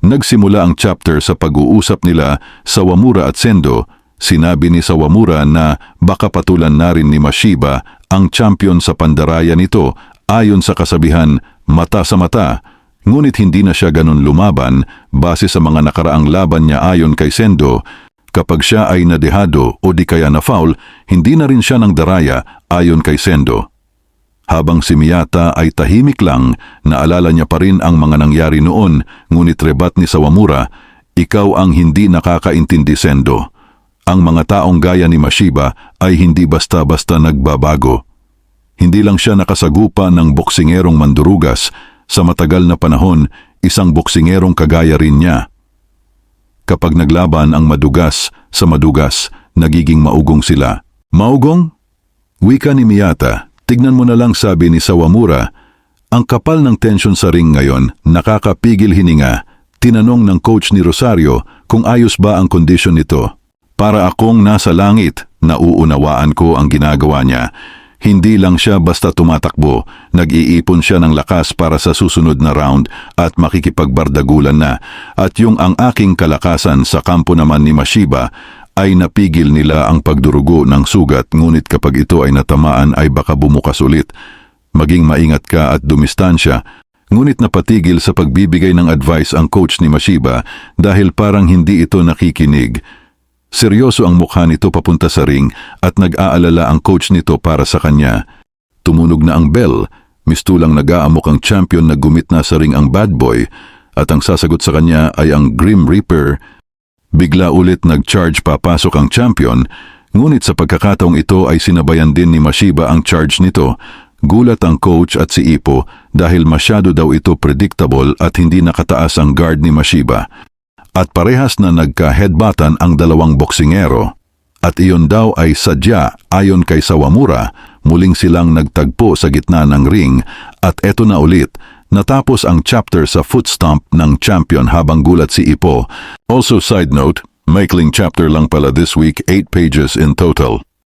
nagsimula ang chapter sa pag-uusap nila Sawamura at Sendo, sinabi ni Sawamura na baka patulan na rin ni Mashiba ang champion sa pandaraya nito ayon sa kasabihan mata sa mata. Ngunit hindi na siya ganun lumaban base sa mga nakaraang laban niya ayon kay Sendo. Kapag siya ay nadehado o di kaya na foul, hindi na rin siya ng daraya ayon kay Sendo. Habang si Miyata ay tahimik lang, naalala niya pa rin ang mga nangyari noon, ngunit rebat ni Sawamura, ikaw ang hindi nakakaintindi Sendo. Ang mga taong gaya ni Mashiba ay hindi basta-basta nagbabago. Hindi lang siya nakasagupa ng boksingerong mandurugas, sa matagal na panahon, isang boksingerong kagaya rin niya. Kapag naglaban ang madugas sa madugas, nagiging maugong sila. Maugong? Wika ni Miyata, tignan mo na lang sabi ni Sawamura, ang kapal ng tensyon sa ring ngayon, nakakapigil hininga. Tinanong ng coach ni Rosario kung ayos ba ang kondisyon nito. Para akong nasa langit, nauunawaan ko ang ginagawa niya. Hindi lang siya basta tumatakbo, nag-iipon siya ng lakas para sa susunod na round at makikipagbardagulan na. At yung ang aking kalakasan sa kampo naman ni Mashiba ay napigil nila ang pagdurugo ng sugat ngunit kapag ito ay natamaan ay baka bumukas ulit. Maging maingat ka at dumistansya. Ngunit napatigil sa pagbibigay ng advice ang coach ni Mashiba dahil parang hindi ito nakikinig. Seryoso ang mukha nito papunta sa ring at nag-aalala ang coach nito para sa kanya. Tumunog na ang bell, mistulang nag-aamok ang champion na gumit na sa ring ang bad boy at ang sasagot sa kanya ay ang Grim Reaper. Bigla ulit nag-charge papasok ang champion, ngunit sa pagkakataong ito ay sinabayan din ni Mashiba ang charge nito. Gulat ang coach at si Ipo dahil masyado daw ito predictable at hindi nakataas ang guard ni Mashiba at parehas na nagka-headbatan ang dalawang boksingero. At iyon daw ay sadya ayon kay Sawamura, muling silang nagtagpo sa gitna ng ring at eto na ulit, natapos ang chapter sa foot stomp ng champion habang gulat si Ipo. Also side note, maikling chapter lang pala this week, 8 pages in total.